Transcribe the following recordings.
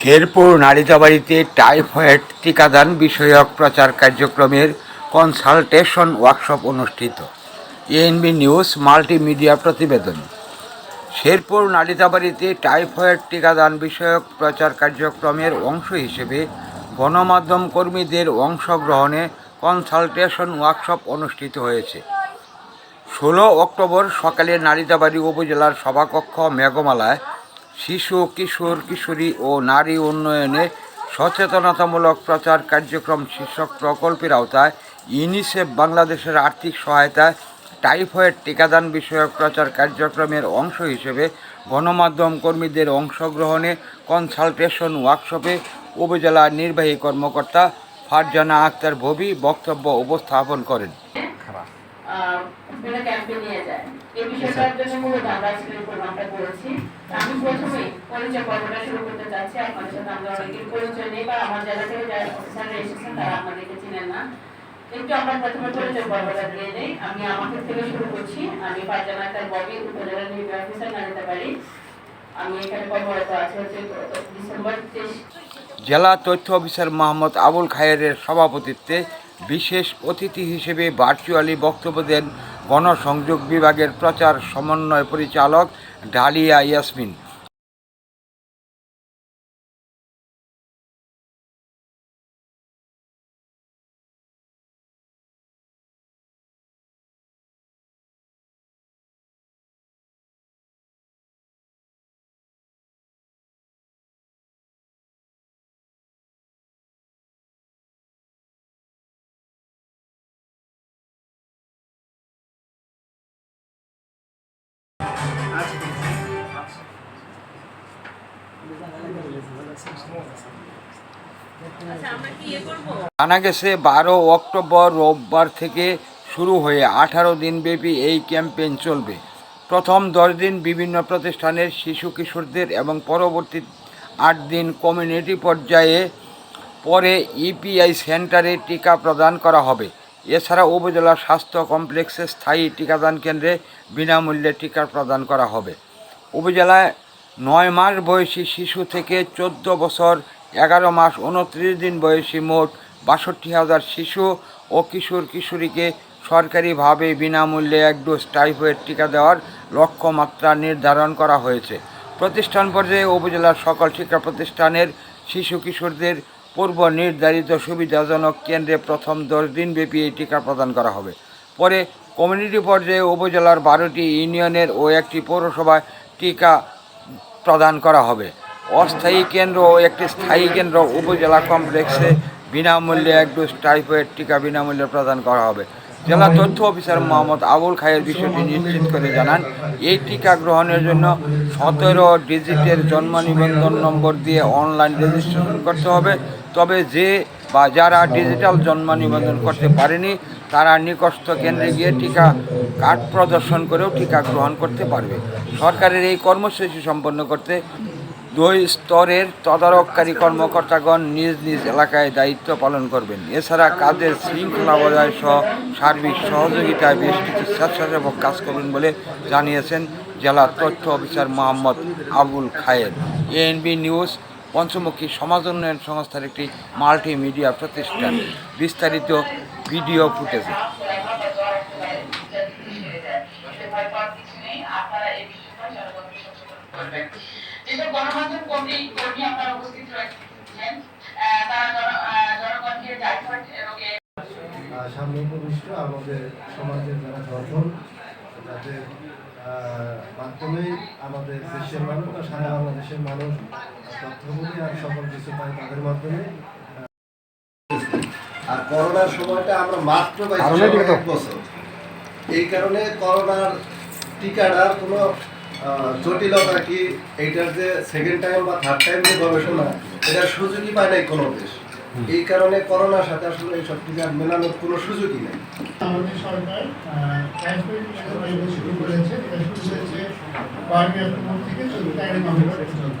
Sherpur নারীতাবাড়িতে typhoid টিকাদান বিষয়ক প্রচার কার্যক্রমের কনসালটেশন ওয়ার্কশপ অনুষ্ঠিত। এএনবি নিউজ মাল্টিমিডিয়া প্রতিবেদন। শেরপুর নালিতাবাড়িতে টাইফয়েড টিকাদান বিষয়ক প্রচার কার্যক্রমের অংশ হিসেবে গণমাধ্যম কর্মীদের অংশগ্রহণে কনসালটেশন ওয়ার্কশপ অনুষ্ঠিত হয়েছে। ষোলো অক্টোবর সকালে নারিতাবাড়ি উপজেলার সভাকক্ষ মেঘমালায় শিশু, কিশোর, কিশোরী ও নারী উন্নয়নে সচেতনতামূলক প্রচার কার্যক্রম শীর্ষক প্রকল্পের আওতায় ইউনিসেফ বাংলাদেশের আর্থিক সহায়তায় টাইফয়েড টিকাদান বিষয়ক প্রচার কার্যক্রমের অংশ হিসেবে গণমাধ্যম কর্মীদের অংশগ্রহণে কনসালটেশন ওয়ার্কশপে উপজেলা নির্বাহী কর্মকর্তা ফারজানা আক্তার ভবি বক্তব্য উপস্থাপন করেন। নিয়ে যায় এই বিষয়টার জন্য মূলত আমরা করেছি। আমি প্রথমে পরিচয় পর্বটা শুরু করতে চাচ্ছি। সাথে আমরা অনেকের পরিচয় নেই, বা আমার জেলা থেকে যারা অফিসাররা এসেছেন, তারা আমাদেরকে চিনেন না। একটু আমরা প্রথমে পরিচয় পর্বটা দিয়ে নেই। আমি থেকে শুরু করছি। আমি ববি উপজেলা নির্বাহী অফিসার পারি আমি এখানে কর্মরত আছি হচ্ছে ডিসেম্বর তেইশ। জেলা তথ্য অফিসার মোহাম্মদ আবুল খায়েরের সভাপতিত্বে বিশেষ অতিথি হিসেবে ভার্চুয়ালি বক্তব্য দেন গণসংযোগ বিভাগের প্রচার সমন্বয় পরিচালক ডালিয়া ইয়াসমিন। জানা গেছে, বারো অক্টোবর রোববার থেকে শুরু হয়ে আঠারো দিনব্যাপী এই ক্যাম্পেইন চলবে। প্রথম দশ দিন বিভিন্ন প্রতিষ্ঠানের শিশু কিশোরদের এবং পরবর্তী আট দিন কমিউনিটি পর্যায়ে পরে ইপিআই সেন্টারে টিকা প্রদান করা হবে। এছাড়া উপজেলা স্বাস্থ্য কমপ্লেক্সে স্থায়ী টিকাদান কেন্দ্রে বিনামূল্যে টিকা প্রদান করা হবে। উপজেলায় নয় মাস বয়সী শিশু থেকে চোদ্দ বছর, এগারো মাস উনত্রিশ দিন বয়সী মোট বাষট্টি হাজার শিশু ও কিশোর কিশোরীকে সরকারিভাবে বিনামূল্যে এক ডোজ টাইফয়েড টিকা দেওয়ার লক্ষ্যমাত্রা নির্ধারণ করা হয়েছে। প্রতিষ্ঠান পর্যায়ে উপজেলার সকল শিক্ষা প্রতিষ্ঠানের শিশু কিশোরদের পূর্ব নির্ধারিত সুবিধাজনক কেন্দ্রে প্রথম দশ দিনব্যাপী এই টিকা প্রদান করা হবে। পরে কমিউনিটি পর্যায়ে উপজেলার বারোটি ইউনিয়নের ও একটি পৌরসভায় টিকা প্রদান করা হবে। অস্থায়ী কেন্দ্র ও একটি স্থায়ী কেন্দ্র উপজেলা কমপ্লেক্সে বিনামূল্যে এক ডোজ টাইফয়েড টিকা বিনামূল্যে প্রদান করা হবে। জেলা তথ্য অফিসার মোহাম্মদ আবুল খায়ের বিষয়টি নিশ্চিত করে জানান, এই টিকা গ্রহণের জন্য সতেরো ডিজিটের জন্ম নিবন্ধন নম্বর দিয়ে অনলাইন রেজিস্ট্রেশন করতে হবে। তবে যে বা যারা ডিজিটাল জন্ম নিবন্ধন করতে পারেনি তারা নিকটস্থ কেন্দ্রে গিয়ে টিকা কার্ড প্রদর্শন করেও টিকা গ্রহণ করতে পারবে। সরকারের এই কর্মসূচি সম্পন্ন করতে দুই স্তরের তদারককারী কর্মকর্তাগণ নিজ নিজ এলাকায় দায়িত্ব পালন করবেন। এছাড়া কাজের শৃঙ্খলা বজায় সহ সার্বিক সহযোগিতায় বেশ কিছু স্বেচ্ছাসেবক কাজ করবেন বলে জানিয়েছেন জেলা তথ্য officer Mohammad Abul Khayer. ANB news পঞ্চমুখী সমাজ উন্নয়ন সংস্থার একটি মাল্টিমিডিয়া প্রতিষ্ঠান। বিস্তারিত ভিডিও ফুটেজে। যেসব গণমাধ্যম কর্মী কর্মী আপনারা উপস্থিত রয়েছেন। তারা জনগণকে টাইফয়েড রোগে সামনে উপবিষ্ট আমাদের সমাজের যারা আহ, মাধ্যমেই আমাদের দেশের মানুষ বা সারা বাংলাদেশের মানুষ তথ্যগুলি আর সকল কিছু পায় তাদের মাধ্যমে। আর করোনার সময়টা আমরা মাত্র এক বছর। এই কারণে করোনার টিকাটার কোনো জটিলতা কি এইটার যে সেকেন্ড টাইম বা থার্ড টাইম যে গবেষণা এটার সুযোগই পায় নাই কোনো দেশ। এই কারণে করোনার সাথে আসলে এইসব টিকা মেলানোর কোনো সুযোগই নেই। আমাদের সরকার শুরু করেছে শুরু হয়েছে বারোই অক্টোবর থেকে চলবে নভেম্বর পর্যন্ত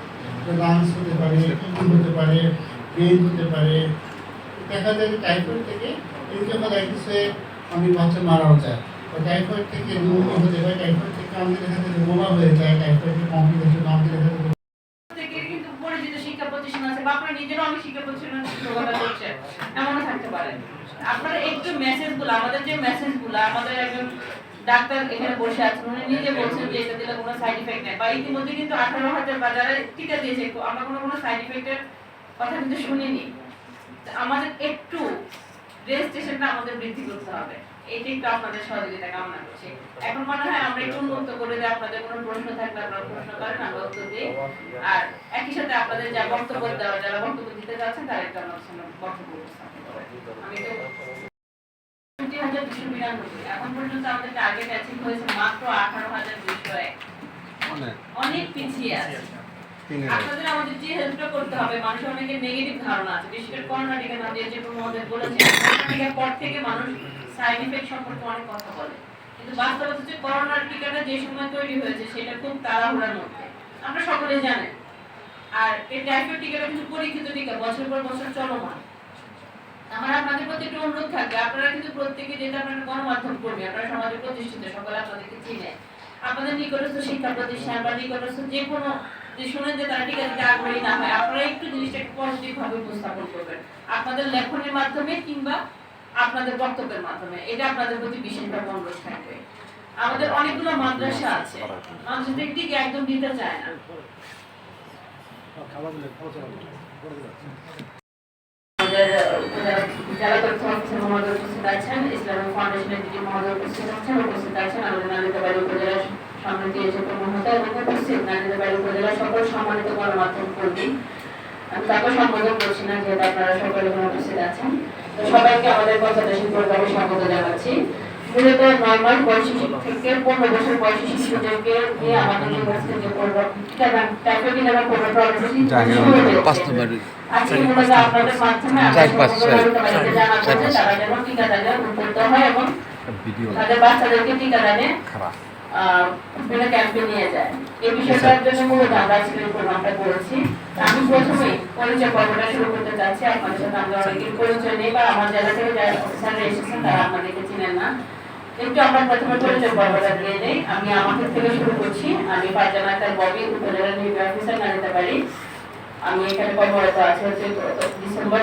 লাংস হতে পারে কিডনি হতে পারে ব্রেন হতে পারে, দেখা যায় টাইফয়েড থেকে এনকেফালাইটিসে অনেক বাচ্চা মারাও যায় তো টাইফয়েড থেকে নিউমোনিয়া হতে পারে টাইফয়েড থেকে আমাদের দেখা যায় বোমা হয়ে যায় টাইফয়েডের কমপ্লিকেশন আমাদের দেখা যায় শিক্ষা প্রতিষ্ঠান আছে বা আপনারা আমাদের যে মেসেজগুলো, আমাদের একজন ডাক্তার এখানে বসে আছেন উনি নিজে বলছেন যে এটা দিলে কোনো সাইড ইফেক্ট নেই। বা ইতিমধ্যে কিন্তু আঠারো হাজার বাজারে টিকা দিয়েছে। আমরা কোনো কোনো সাইড ইফেক্টের কথা কিন্তু শুনিনি। আমাদের একটু রেজিস্ট্রেশনটা আমাদের বৃদ্ধি করতে হবে। এটি একটু আপনাদের সহযোগিতা কামনা করছি। এখন মনে হয় আমরা একটু উন্নত করে যে আপনাদের কোনো প্রশ্ন থাকলে আপনারা প্রশ্ন করেন আমরা উত্তর দিই। আর একই সাথে আপনাদের যা বক্তব্য দেওয়া, যারা বক্তব্য দিতে যাচ্ছেন তারা একটু আমার বক্তব্য আমি তো হাজার দুশো বিরানব্বই এখন পর্যন্ত আমাদের টার্গেট অ্যাচিভ হয়েছে মাত্র আঠারো হাজার দুশো এক। অনেক পিছিয়ে আছে। আপনাদের আমাদের যে হেল্পটা করতে হবে মানুষের অনেকের নেগেটিভ ধারণা আছে। বিশেষ করে করোনা টিকা নাম দিয়ে যে মহোদয় বলেছেন করোনা টিকার পর থেকে মানুষ সাইড ইফেক্ট সম্পর্কে অনেক কথা বলে। কিন্তু বাস্তবতা হচ্ছে করোনার টিকাটা যে সময় তৈরি হয়েছে সেটা খুব তাড়াহুড়ার মধ্যে। আমরা সকলে জানেন। আর এই টাইফয়েড টিকাটা কিন্তু পরীক্ষিত টিকা বছর পর বছর চলমান। প্রতি একটু অনুরোধ থাকবে। আপনারা কিন্তু প্রত্যেকে যেটা আপনারা গণমাধ্যম কর্মী আপনারা সমাজে প্রতিষ্ঠিত সকলে আপনাদেরকে চিনে। আপনাদের নিকটস্থ শিক্ষা প্রতিষ্ঠান বা নিকটস্থ যে কোনো যে শুনেন যে তারা টিকা দিতে আগ্রহী না হয় আপনারা একটু জিনিসটাকে পজিটিভ ভাবে উপস্থাপন করবেন। আপনাদের লেখনের মাধ্যমে কিংবা আপনাদের বক্তব্যের মাধ্যমে। এটা আপনাদের প্রতি বিশেষভাবে অনুরোধ থাকবে। আমাদের অনেকগুলো মাদ্রাসা আছে। মাদ্রাসা থেকে একদম দিতে চায় না। আমাদের জেলা তথ্য অফিসার মহোদয় উপস্থিত আছেন ইসলামিক ফাউন্ডেশনের দিদি মহোদয় উপস্থিত আছেন উপস্থিত আছেন আমাদের নালিতাবাড়ি উপজেলার সম্মানিত এসব মহোদয় এবং উপস্থিত নালিতাবাড়ি উপজেলার সকল সম্মানিত গণমাধ্যম কর্মী। আমি তাকে সম্বোধন করছি না যেহেতু আপনারা সকলে উপস্থিত আছেন। তো সবাইকে আমাদের কথাটা শিল্পভাবে স্বাগত জানাচ্ছি। মূলত নর্মাল বয়সী থেকে পনেরো বছর বয়সী শিশুদেরকে নিয়ে আমাদের ইউনিভার্সিটি যে করব টাইপের কিনা করব প্রবলেম আজকে মূলত আপনাদের মাধ্যমে আমরা চার পাঁচ সকল ছয়। বাড়িতে জানাব চার পাঁচ। তারা যেন টিকাদানে উপনীত এবং তাদের বাচ্চাদেরকে টিকাদানে বিভিন্ন ক্যাম্পে নিয়ে যায়। এই বিষয়টার জন্য মূলত আমরা আজকের প্রোগ্রামটা করেছি। আমি প্রথমেই পরিচয় পর্বটা শুরু করতে চাচ্ছি। আপনাদের সাথে আমরা অনেকের পরিচয় নেই বা আমার জেলা থেকে যারা অফিসাররা এসেছেন তারা আপনাদেরকে চিনেন না। একটু আমরা প্রথমে পরিচয় পর্বটা দিয়ে নেই। আমি আমাদের থেকে শুরু করছি। আমি ফারজানা আক্তার ববি উপজেলা নির্বাহী অফিসার নালিতা বাড়ি আমি এখানে কর্মরত আছি হচ্ছে ডিসেম্বর